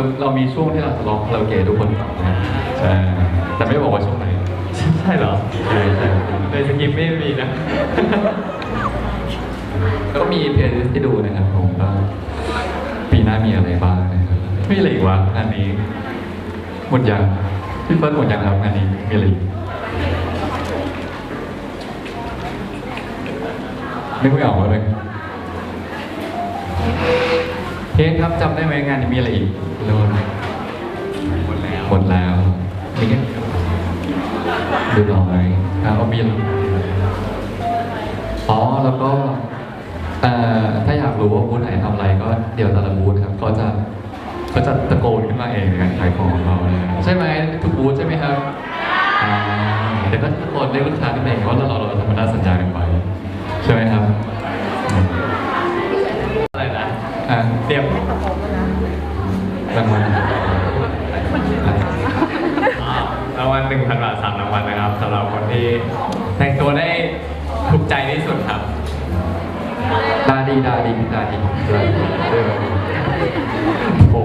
เราเรามีช่วงที่เราจะร้องคาราโอเกะทุกคนฟังนะใช่แต่ไม่บอกว่าช่วงไหน ใช่เหรอใช่ใช่ในสคริปต์ไม่มีนะแล้วก็มีเพลย์ลิสต์ที่ดูนะครับผมก็ปีหน้ามีอะไรบ้างนะครับมีอะไรอีกวะงานนี้หมดยังพี่เฟิร์สหมดยังครับงานนี้มีอะไรอีกนึกไม่ออกเลยเค้กครับจำได้ไหมงานนี้มีอะไรอีกเร็วหน่อยหมดแล้วหมดแล้วมีแค่ดูหน่อยครับเอามีอะไรอ๋อแล้วก็เอ่อถ้าอยากรู้ว่าบูธไหนทำอะไรก็เดี๋ยวแต่ละบูธครับก็จะก็จะตะโกนขึ้นมาเองในการขายของของเรานะครับใช่ไหมทุกบูธใช่ไหมครับอ่าเดี๋ยวก็ตะโกนเรียกลูกค้าขึ้นมาเองว่าเราเราทำหน้าสัญญากันไปใช่ไหมครับอืมอะไรนะ อะเตรียมรางวัลอะรางวัลหนึ่งพันบาทสามรางวัลนะครับสำหรับคนที่แต่งตัวได้ถูกใจที่สุดครับ ดาดีดาดีดาดีดาดีเออโอ้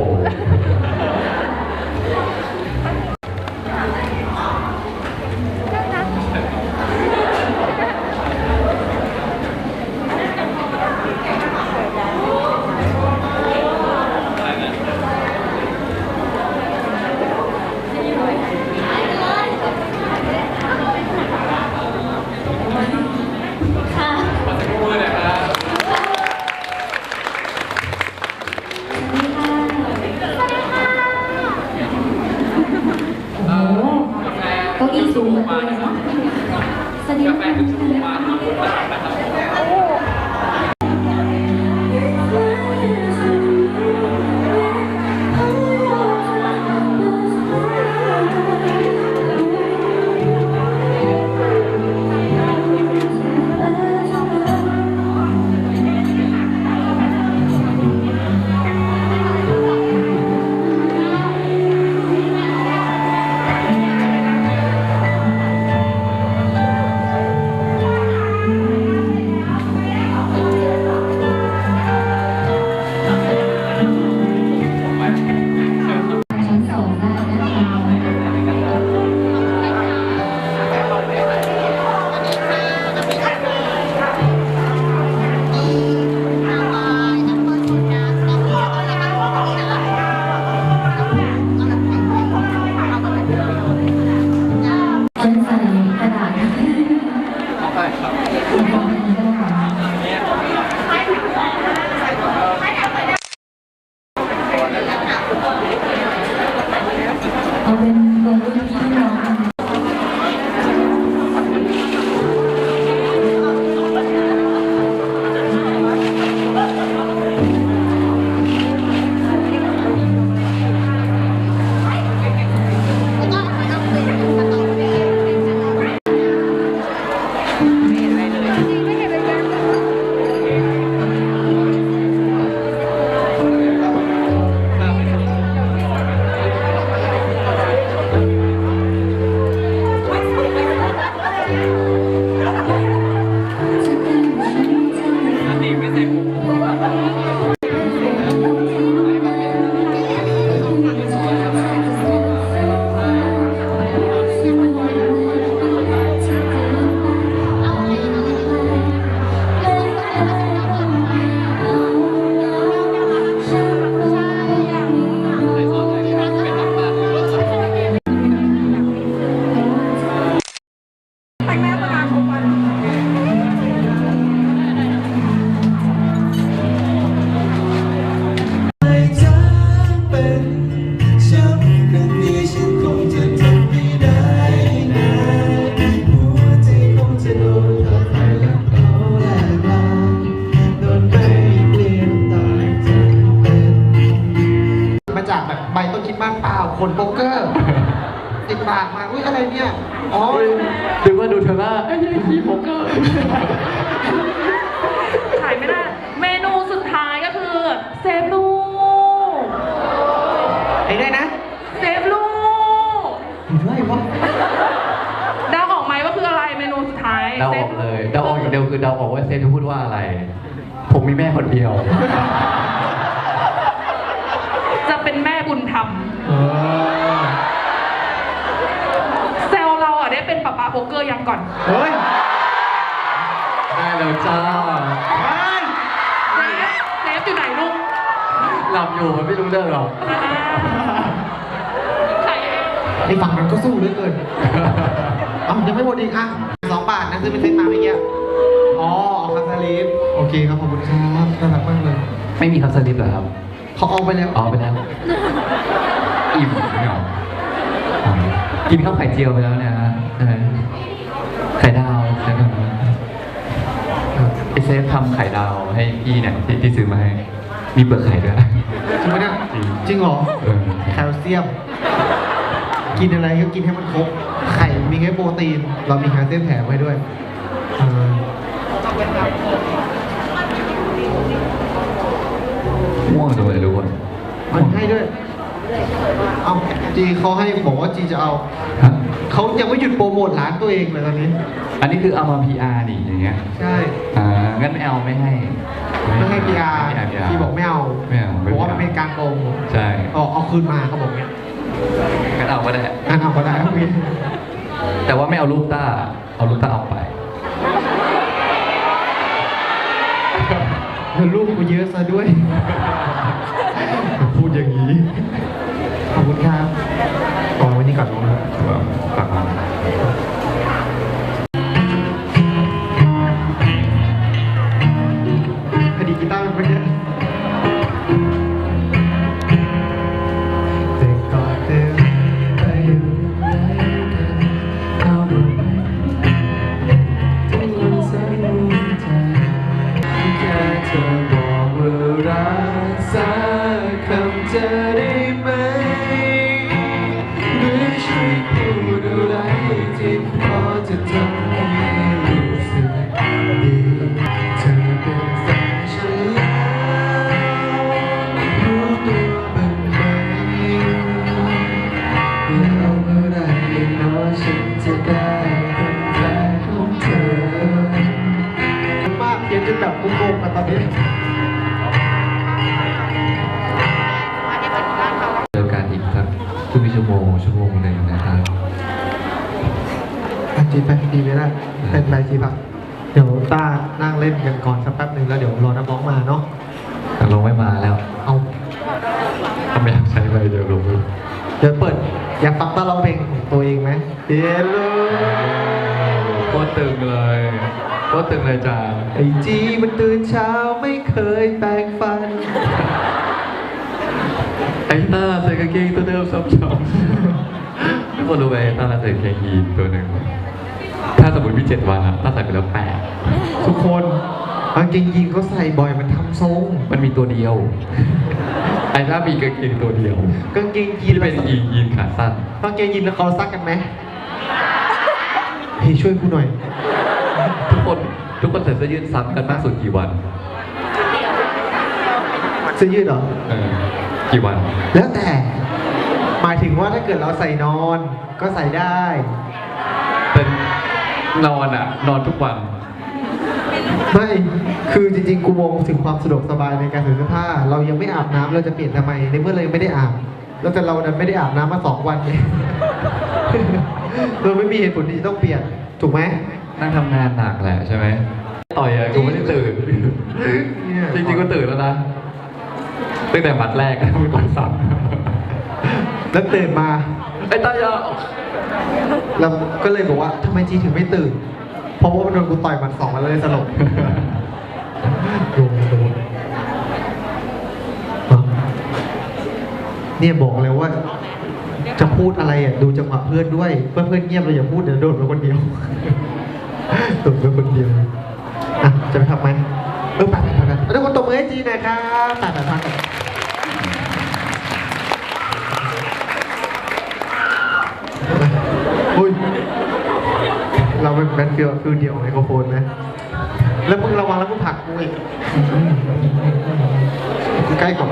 ออกอย่างเดียวคือเดาออกว่าเซฟจะพูดว่าอะไร ผมมีแม่คนเดียว จะเป็นแม่บุญธรรมเซลเราอะได้เป็นป๊าป๊าโป๊กเกอร์ยังก่อน เฮ้ย ได้แล้วจ้าเซฟเซฟอยู่ไหนลูกหลับอยู่มันไม่รู้เรื่องหรอกใครเอง ไอ้ฝั่งนั้นก็สู้เหลือเกิน เอายังไม่หมดอีกอะ สองบาทนะซื้อเป็นเซ็ตมาเมื่อกี้อ๋อเอาคาซาลิฟโอเคครับขอบคุณครับน่ารักมากเลยไม่มีคัสลิปเหรอครับเขาเอาไปแล้วอ๋อไปแล้ว อิ่มไม่เหรออ๋อกินข้าวไข่เจียวไปแล้วเนี่ยฮะใช่ไหมไข่ดาวใช่ไหมไอเซฟทำไข่ดาวให้พี่เนี่ยที่ที่ซื้อมาให้มีเปลือกไข่ด้วยจริงไหมเนี่ยจริงจริงเหรอเออแคลเซียม กินอะไรก็กินให้มันครบไข่ มีแค่โปรตีน เรามีแคลเซียมแถมไว้ด้วยเออม่วงจังเลยรู้ว่ามันให้ด้วย เอาจีเขาให้บอกว่าจีจะเอาฮะเขายังไม่หยุดโปรโมทร้านตัวเองเลยตอนนี้ อันนี้คือเอามา PR ดิอย่างเงี้ย ใช่ อ่า งั้นไม่เอาไม่ให้ ไม่ให้พีอาร์ไม่ให้ PR ที่บอกไม่เอาไม่เอาไม่บอกว่า PR มันเป็นการโกงใช่เอาเอาคืนมาเขาบอกเนี้ยงั้นเอาก็ได้งานเอาก็ได้โอเค แต่ว่าไม่เอาลูกต้า เอาลูกต้าออกไปแล้วลูกกูเยอะซะด้วย พูดอย่างนี้ ขอบคุณครับ จะได้เป็นแฟนของเธอ มากเขียนจนแบบงงๆอะตอนนี้เจอกันอีกสักครึ่งชั่วโมงชั่วโมงหนึ่งนะครับอะจีไปดีไหมล่ะเป็นไปจีปะเดี๋ยวต้านั่งเล่นกันก่อนสักแป๊บหนึ่งแล้วเดี๋ยวรอน้องๆมาเนาะแต่ลงไม่มาแล้ว เอาถ้าไม่อยากใช้ไปเดี๋ยวลงไปเดี๋ยวเปิด อยากฟังต้าร้องเพลงของตัวเองไหมเดี๋ยวลูโคตรตึงเลยโคตรตึงเลยจ้าไอจีมันตื่นเช้าไม่เคยแปรงฟัน ไอ้ต้าใส่กางเกงตัวเดิมซ้ำๆทุกคนรู้ไหมไอ้ต้าใส่กางเกงยีนตัวหนึ่งถ้าสมมติมีเจ็ดวันอะต้าใส่ไปแล้วแปดทุกคนกางเกงยีนเขาใส่บ่อยมันทำทรง มันมีตัวเดียว ไอ้ต้ามีกางเกงตัวเดียวกางเกงยีที่นเป็นยีนยีนขาสั้นกางเกงยีนแล้วเขาซักกันไหมเฮ้ยช่วยกูหน่อย ทุกคนทุกคนใส่เสื้อยืดซ้ำกันมากสุดกี่วันเสื้อยืดเหรอ เออกี่วัน แล้วแต่ หมายถึงว่าถ้าเกิดเราใส่นอนก็ใส่ได้ เป็นนอนอะนอนทุกวัน ไม่คือจริงๆ กูมองถึงความสะดวกสบายในการใส่เสื้อผ้า เรายังไม่อาบน้ำเราจะเปลี่ยนทำไมในเมื่อเรายังไม่ได้อาบแล้วแต่เรานั้นไม่ได้อาบน้ำมาสองวันเนี่ยเราไม่มีเหตุผลที่จะต้องเปลี่ยนถูกไหมนั่งทำงานหนักแหละใช่ไหมต่อยอะกูไม่ได้ตื่น เนี่ยจริงๆก็ตื่นแล้วนะตั้งแต่มัดแรกอะมันก่อนสั่งแล้วตื่นมาไอ้ตายาเราก็เลยบอกว่าทำไมจีถึงไม่ตื่นเพ ราะว่ามันโดนกูต่อยหมันสองมันเลยสลบโดนโดนอะเนี่ยบอกเลยว่า จะพูดอะไรอะดูจังหวะเพื่อนด้วยเพื่อนเพื่อนเงียบเลยอย่าพูดเดี๋ยวโดนไปคนเดียวโดนไปคนเดียวอะจะไปทำไหมเออไปไปไปไปทุกคนตบมือให้จีหน่อยครับไปไปพักกันอุ้ย เราเป็นแบนฟิลฟิลเดียวไมโครโฟนไหมแล้วมึงระวังแล้วมึงผลักกูอีกกูใกล้ก่อน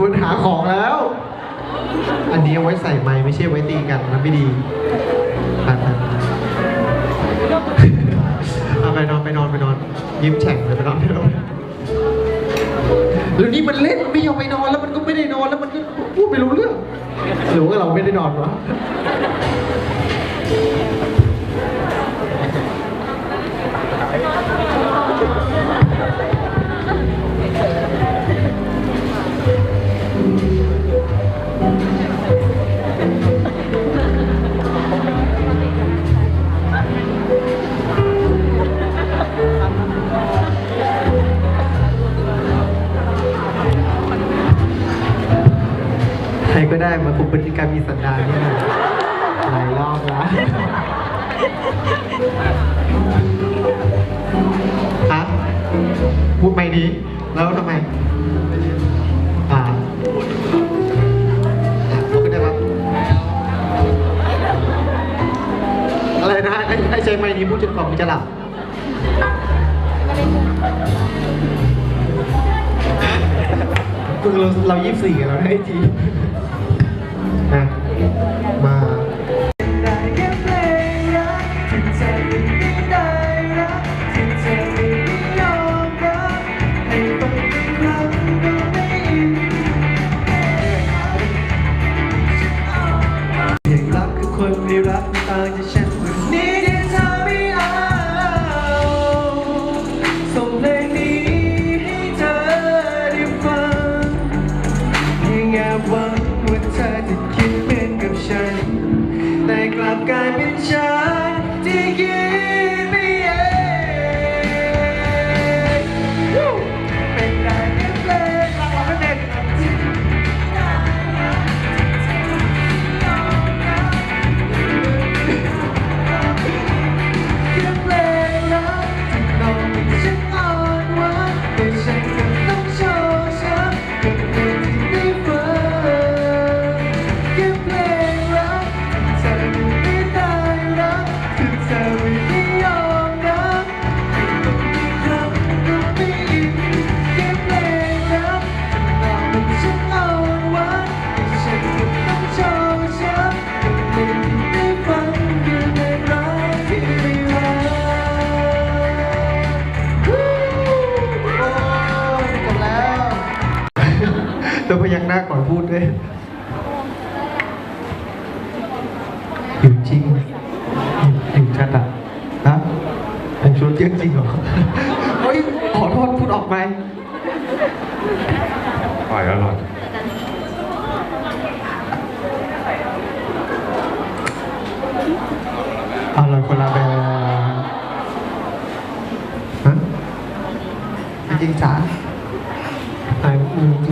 คุณหาของแล้ว อันนี้เอาไว้ใส่ไม้ไม่ใช่ไว้ตีกันมันไม่ดีไปไปเอาไปนอนไปนอนไปนอน ยิ้มแฉ่งเลยไปนอนไปนอนแล้วนี่มันเล่นไม่ยอมไปนอนแล้วมันก็ไม่ได้นอนแล้วมันก็พูดไม่รู้เรื่อง หรือว่าเราไม่ได้นอนวะ็ได้มาคุมพฤติกรรมมีสันดานเนี่ยหลายรอบแล้วฮะพูดไม่ดีแล้วทำไมอ่าอะลุกขึ้นได้ครับอะไรนะให้ให้ใช้ไม้นี้พูดจนกว่ามันจะหลับคือเราเรายี่สิบสี่เราได้จี Thank you. หน้าก่อนพูดด้วย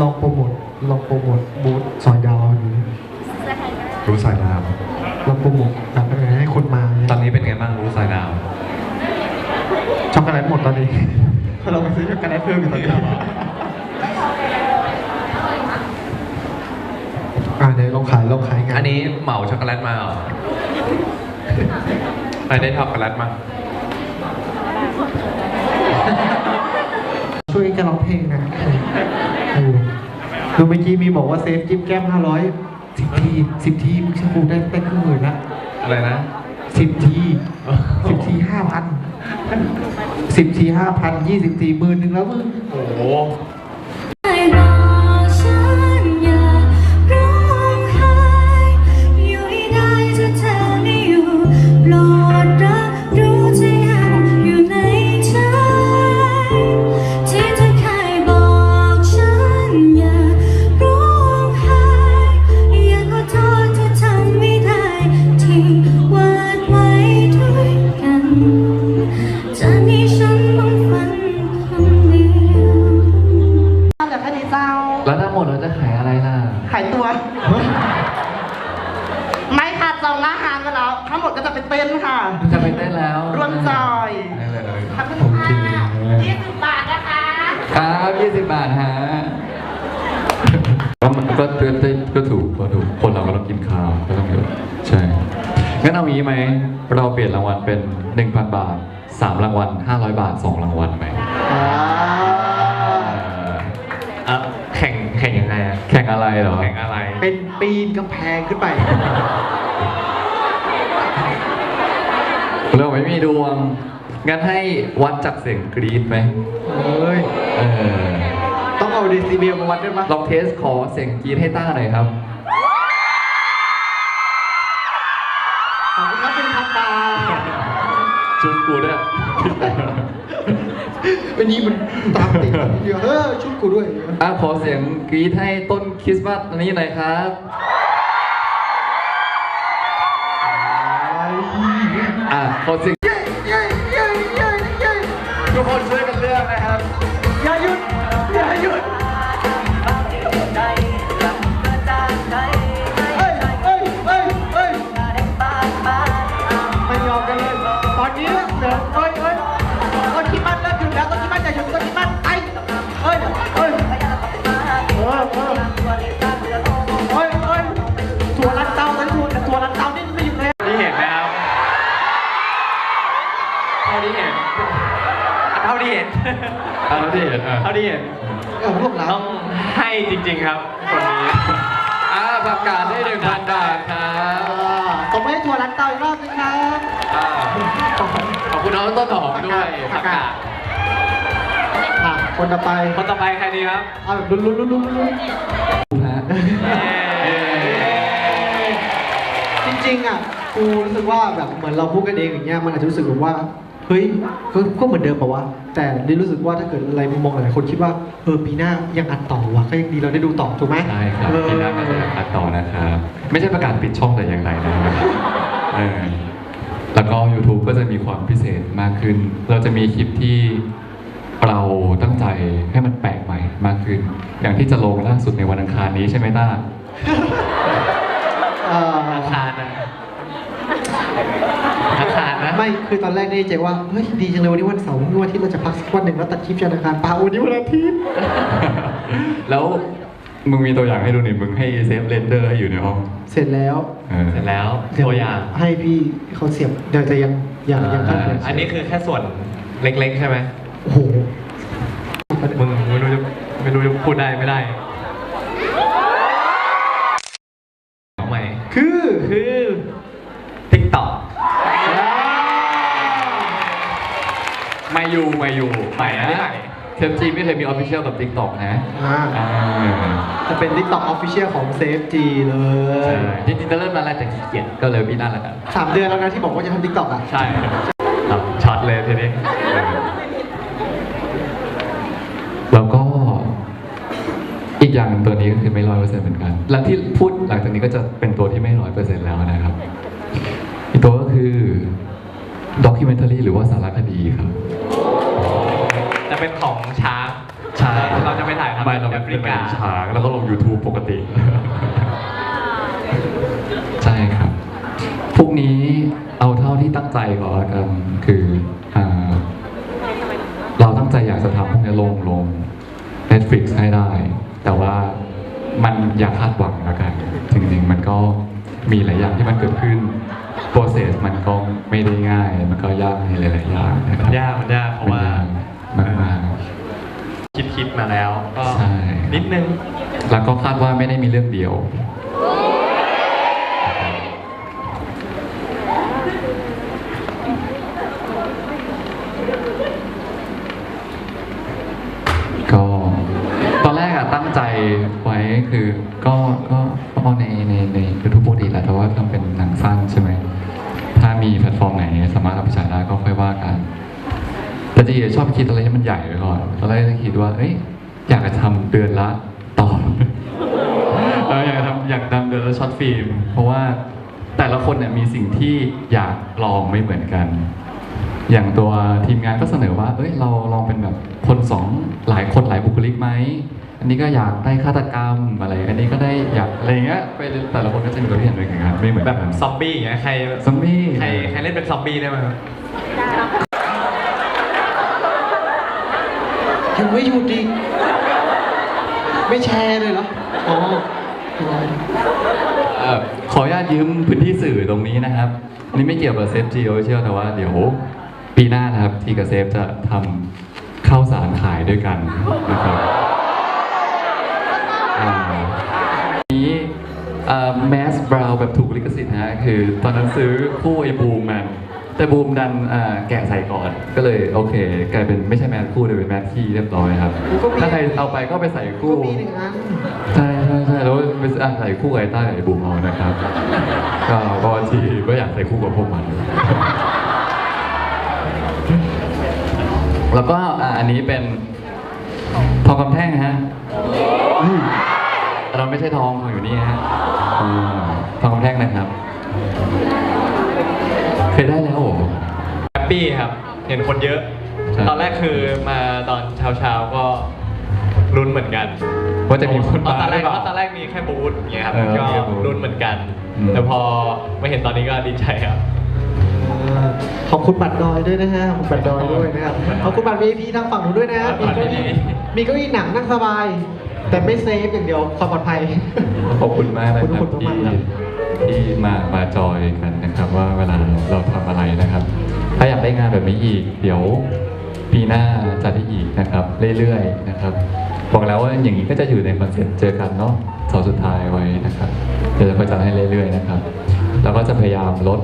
ลองโปรโมทลองโปรโมทบูธซอยดาวดูรู้สายดาว ลองโปรโมทแบบให้คนมาเนี่ยตอนนี้เป็นไงบ้างรู้สายดาว ช็อกโกแลตหมดตอนนี้ เราไปซื้อช็อกโกแลตเพิ่มอยู่ตอนนี้อ่าเดี๋ยวลองขายลองขายงานอันนี้เหมาช็อกโกแลตมาเหรอใครได้ช็อกโกแลตมาช่วยกันร้องเพลงนะเออ ดูเมื่อกี้มีบอกว่าเซฟจิ้มแก้มห้าร้อยสิบทีสิบทีมึงชกูได้ได้ครึ่งหมื่นละอะไรนะ สิบทีสิบทีห้าพันสิบทีห้าพันยี่สิบทีหมื่นหนึ่งแล้วมึงโอ้โหให้ ต้นค่ะจะไปเต้นแล้วร่วมจอยได้เลยขอบคุณค่ะยี่สิบบาทนะคะ ครับ20บาทฮะก็มันก็ก็ก็ก็ถูกก็ถูกคนเราก็ต้องกินข้าวก็ต้องเยอะใช่งั้นเอางี้ไหมเราเปลี่ยนรางวัลเป็น 1,000 บาท 3 รางวัล 500 บาท 2 รางวัลไหมอ่าอะแข่งแข่งยังไงอะแข่งอะไรเหรอแข่งอะไร เป็นปีนกำแพงขึ้นไปเรา ไม่มีดวง งั้นให้วัดจากเสียงกรีดไหมเฮ้ยต้องเอาดีซีเบลมาวัดด้วยมั้ยลองเทสขอเสียงกรีดให้ต้าหน่อยครับ ขอบคุณครับเป็นพันตาชุดกูด้วยวันนี้มันตามติดเดียวเออชุดกูด้วยอะขอเสียงกรีดให้ต้นคริสต์มาสอันนี้หน่อยครับ ขอเสียงทุกคนช่วยกันเลือกนะครับ อย่าหยุด เห็นอะเท่าที่เห็นเออพวกเราต้องให้จริง ๆครับคนนี้อะประกาศให้หนึ่งพันบาทครับอ่าตบมือให้ถั่วลันเตาอีกรอบนึงครับอะขอบคุณน้องต้นหอมด้วยประกาศอะคนต่อไปคนต่อไปใครดีครับเอาแบบลุ้นลุ้นลุ้นลุ้นลุ้นฮะจริงๆอะกูรู้สึกว่าแบบเหมือนเราพูดกันเองอย่างเงี้ยมันอาจจะรู้สึกแบบว่า เฮ้ยก็ก็เหมือนเดิมป่าวะแต่ได้รู้สึกว่าถ้าเกิดอะไรมุมมองหลายๆคนคิดว่าเออปีหน้ายังอัดต่อวะก็ยังดีเราได้ดูต่อถูกไหมใช่ครับเออ ที่น่าก็จะอัดต่อนะครับ ไม่ใช่ประกาศปิดช่องแต่อย่างไรนะครับเออแล้วก็ YouTube ก็จะมีความพิเศษมากขึ้น เราจะมีคลิปที่เราตั้งใจให้มันแปลกใหม่มากขึ้น อย่างที่จะลงล่าสุดในวันอังคารนี้ใช่ไหมต้า เอ่อ อาคารนะอาคารนะ ไม่คือตอนแรกนี่ใจว่าเฮ้ยดีจังเลยวันนี้วันเสาร์วันอาทิตย์เราจะพักสักวันหนึ่งแล้วตัดคลิปจันทร์อังคารเปล่าวันนี้วันอาทิตย์แล้วมึงมีตัวอย่างให้ดูหนิมึงให้เซฟเรนเดอร์ให้อยู่ในห้อง เสร็จแล้วเออเสร็จแล้วเดี๋ตัวอย่างให้พี่เขาเสียบเดี๋ยวจะยังยังยังขั้นตอันนี้คือแค่ส่วนเล็กๆใช่ไหมโอ้โหมึงไม่รู้จะไม่รู้จะพูดได้ไม่ได้เอาใหม่ คือ คือ TikTok ไม่อ ยู่ไม่อยู่ใหม่อันนี้ใหม่เทมจีไม่เคยมีออฟฟิเชียลกับ TikTok นะอ่าอ่าจะเป็น TikTok Official ของ Safe G เลใช่ย จริงๆจะเริ่มมาแล้วแต่ขี้เกียจก็เลยพี่นั่นแหละครับสามเดือนแล้วนะที่บอกว่าจะทำ TikTok อะ ใช่ครับช็อตเลยทีนี้แล้วก็อีกอย่างหนึ่งตัวนี้ก็คือไม่ร้อยเปอร์เซ็นต์เหมือนกัน หลังที่พูดหลังจากนี้ก็จะเป็นตัวที่ไม่ร้อยเปอร์เซ็นต์แล้วนะครับ อีกตัวก็คือ ด็อกิเมนทารีหรือว่าสารคดีครับ จะเป็นของช้างใช่เราจะไปถ่ายทำไม่เราแอเป็นฟริกาช้างแล้วก็ลง YouTube ปกติ ใช่ครับ พวกนี้เอาเท่าที่ตั้งใจก่อนละกันคืออ่าเราตั้งใจอยากจะทำพวกนี้ลงลง Netflix ให้ได้ แต่ว่ามันอย่าคาดหวังแล้วกันจริงๆมันก็มีหลายอย่างที่มันเกิดขึ้น process มันก็ ไม่ได้ง่าย มันก็ยากในหลายๆอย่างนะครับยากมันยากเพราะว่ามากมากคิดคิดมาแล้วก็ใช่นิดนึงๆแล้วก็คาดว่าไม่ได้มีเรื่องเดียว ก็ตอนแรกอะตั้งใจไว้คือก็ก็ก็ในในในยูทูบปกติแหละแต่ว่าทำเป็นหนังสั้นใช่ไหมถ้า มีแพลตฟอร์มไหนสามารถเอาไปฉายได้ก็ค่อยว่ากัน แต่จีชอบคิดอะไรที่มันใหญ่ไว้ก่อนตอนแรกจะคิดว่า เอ้ยอยากจะทำเดือนละตอนเอออยากทำอยากทำเดือนละช็อตฟิล์มเพราะว่าแต่ละคนเนี่ยมีสิ่งที่อยากลองไม่เหมือนกัน อย่างตัวทีมงานก็เสนอว่า เอ้ยเราลองเป็นแบบคนสองหลายคนหลายบุคลิกไหม อันนี้ก็อยากได้ฆาตกรรมอะไร อันนี้ก็ได้อยากอะไรเงี้ยไปแต่ละคนก็จะมีตัวที่เห็นด้วยกันไม่เหมือนแบกับนซอมบี้อย่างเงี้ยใครซอมบี้ใครใครเล่นเป็นซอมบี้ได้ไหมครับยังไม่หยุดอีกไม่แชร์เลยเหรออ๋อเอ่อขออนุญาตยืมพื้นที่สื่อตรงนี้นะครับอันนี้ไม่เกี่ยวกับเซฟจีโอเชียลแต่ว่าเดี๋ยวปีหน้านะครับทีกับเซฟจะทำข้าวสารขายด้วยกันนะครับ อ่านี้แมสบราวแบบถูกลิขสิทธิ์นะฮะคือตอนนั้นซื้อคู่ไอ้บูมมันแต่บูมดันอ่าแกะใส่ก่อน ก็เลยโอเค กลายเป็นไม่ใช่แมสคู่แต่เป็นแมสที่เรียบร้อยครับก็มีถ้าใครเอาไปก็ไปใส่ก็คู่มีหนึ่งอันใช่ใช่ใช่แล้วไปอะใส่คู่กับไอ้ต้ากับไอ้บูมเอานะครับ ก็บางทีก็อยากใส่คู่กับพวกมัน แล้วก็อ่าอันนี้เป็นทองคำแท่งฮะ เราไม่ใช่ทองของอยู่นี่ฮะอ่าทองคำแท่งนะครับ เคยได้แล้วเหรอแฮปปี้ครับ เห็นคนเยอะ ครับ ตอนแรกคือมาตอนเช้าๆก็ลุ้นเหมือนกันว่าจะมีคนเพราะตอนแรกหรือเปล่าเพราะตอนแรกมีแค่บูธอย่างเงี้ยครับ เออก็มีแค่บูธลุ้นเหมือนกัน อืม แต่พอมาเห็นตอนนี้ก็ดีใจครับ อ่าขอบคุณบัตรดอยด้วยนะฮะ ขอบคุณบัตรดอยด้วยนะครับ ขอบคุณบัตร VIP ทางฝั่งนู้นด้วยนะ มีเก้าอี้มีเก้าอี้หนังนั่งสบาย แต่ไม่เซฟอย่างเดียวความปลอดภัย ขอบคุณมากนะขอบครัคุบณที่มากๆครับ ที่มามาจอยกันนะครับว่าเวลาเราทำอะไรนะครับ ถ้าอยากได้งานแบบนี้อีก เดี๋ยวปีหน้าจัดได้อีกนะครับ เรื่อยๆนะครับบอกแล้วว่าอย่างนี้ก็จะอยู่ในคอนเซ็ปต์เจอกันเนาะเสาร์สุดท้ายไว้นะครับเดี๋ยวจะจัดให้เรื่อยๆนะครับ แล้วก็จะพยายามลด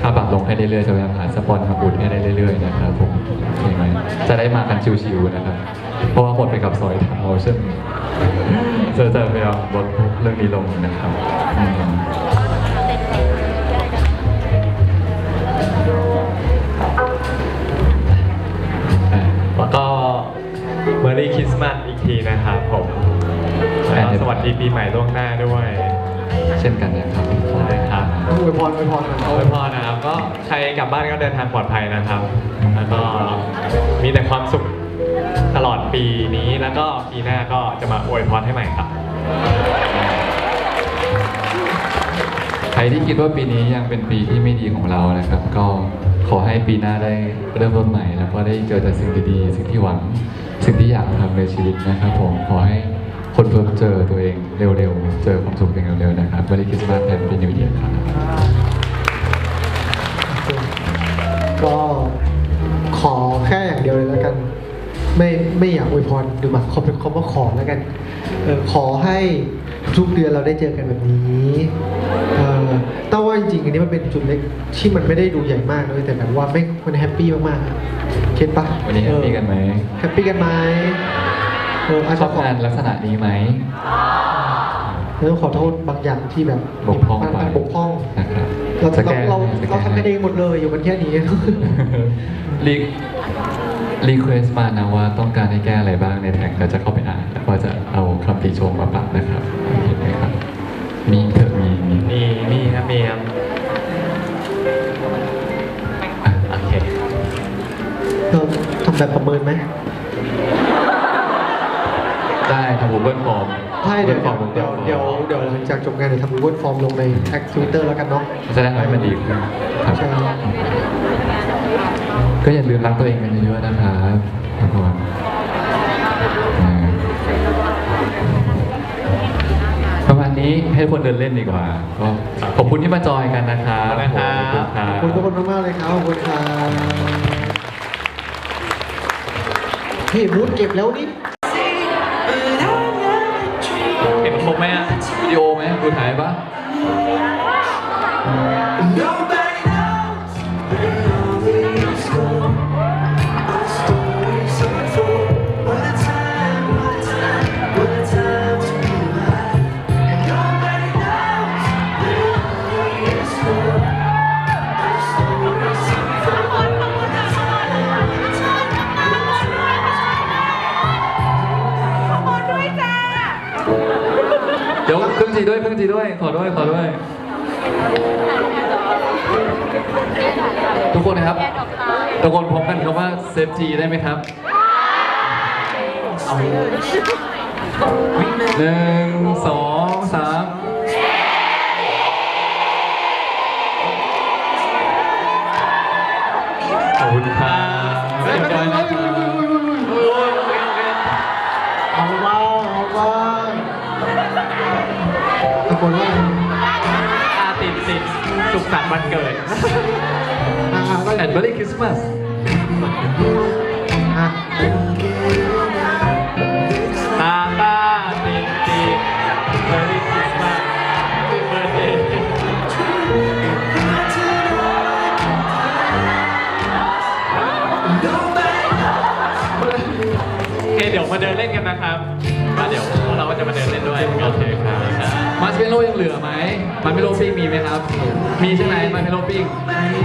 ค่าบัตรลงให้เรื่อยๆจะพยายามหาสปอนมาอุดให้ได้เรื่อยๆนะครับผมโอเคไหมจะได้มากันชิวๆนะครับ เพราะว่าหมดไปกับซอยทาวน์ใช่ไหมจะจะพยายามลดเรื่องนี้ลงนะครับอืมอะแล้วก็ Merry Christmas อีกทีนะครับผมแล้วก็สวัสดีปีใหม่ล่วงหน้าด้วย เช่นกันนะครับใช่ครับ อวยพรอวยพรหน่อยโอ้ยพ่อนะครับ ก็ใครกลับบ้านก็เดินทางปลอดภัยนะครับ แล้วก็มีแต่ความสุขตลอดปีนี้แล้วก็ปีหน้าก็จะมาอวยพรให้ใหม่ครับ ใครที่คิดว่าปีนี้ยังเป็นปีที่ไม่ดีของเรานะครับ ก็ขอให้ปีหน้าได้เริ่มต้นใหม่ แล้วก็ได้เจอแต่สิ่งดีๆ สิ่งที่หวัง สิ่งที่อยากทำในชีวิตนะครับผมขอให้ คนพบเจอตัวเองเร็วๆ เจอความสุขตัวเองเร็วๆนะครับวันนี้คริสต์มาสแฮปปี้นิวเยียร์ครับก็ขอแค่อย่างเดียวเลยแล้วกัน ไม่ไม่อยากอวยพรดูหมายขอเป็นคำว่าขอแล้วกันเออขอให้ทุกเดือนเราได้เจอกันแบบนี้เออแต่ว่าจริงๆอันนี้มันเป็นจุดเล็กที่มันไม่ได้ดูใหญ่มากเลยแต่แบบว่าไม่มันแฮปปี้มากๆเก็ตปะวันนี้แฮปปี้กันไหมแฮปปี้กันไหม เอออาจชจะอบของานลักษณะนี้ไหมแล้วขอโทษบางอย่างที่แบบบกพร่องมันไปมันบกพร่องนะครับเราจะเราแก้เราจะเราแก้ทำกันเองหมดเลยอยู่กันแค่นี้รีรีเควสมานะว่าต้องการให้แก้อะไรบ้างในแท็กเราจะเข้าไปอ่านแล้วก็จะเอาคำติชมมาปรับนะครับเห็นไหมครับ มีเถอะมีมีมีมีครับมีครับอะโอเคเราทำแบบประเมินไหม ได้ทำ Google Form ใช่เดี๋ยว Google Form เดี๋ยวเดี๋ยวเดี๋ยวหลังจากจบงานเดี๋ยวทำ Google Form ลงในแท็กทวิตเตอร์แล้วกันเนาะจะได้ทำให้มันดีขึ้นครับ ใช่ก็อย่าลืมรักตัวเองกันเยอะๆนะครับทุกคนอ่าประมาณนี้ให้ทุกคนเดินเล่นดีกว่าก็ขอบคุณที่มาจอยกันนะครับขอบคุณนะครับขอบคุณครัขอบคุณทุกคนมากๆเลยครับขอบคุณครับพี่บูธเก็บแล้วนี่ คุณหายปะ ด้วยขอด้วย ทุกคนนะครับ ตะโกนพร้อมกันคำว่าเซฟจีได้ไหมครับเอาหนึ่งสองสามขอบคุณครับเรียบร้อยนะครับ สุขสันต์วันเกิดอ่าก็แอนเบอรี่คริสต์มาสอะตาตาติดติดเมอรี่คริสต์มาสเบอร์เดย์โอเคเดี๋ยวมาเดินเล่นกันนะครับ มาร์ชเมลโล่ยังเหลือไหมมาร์ชเมลโล่ปิ้งมีไหมครับ มีใช่ไหมมาร์ชเมลโล่ปิ้ง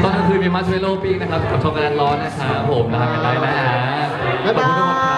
ตอนกลางคืนมีมาร์ชเมลโล่ปิ้งนะครับกับช็อกโกแลตร้อนนะครับผมนะครับกันได้นะฮะบ๊ายบาย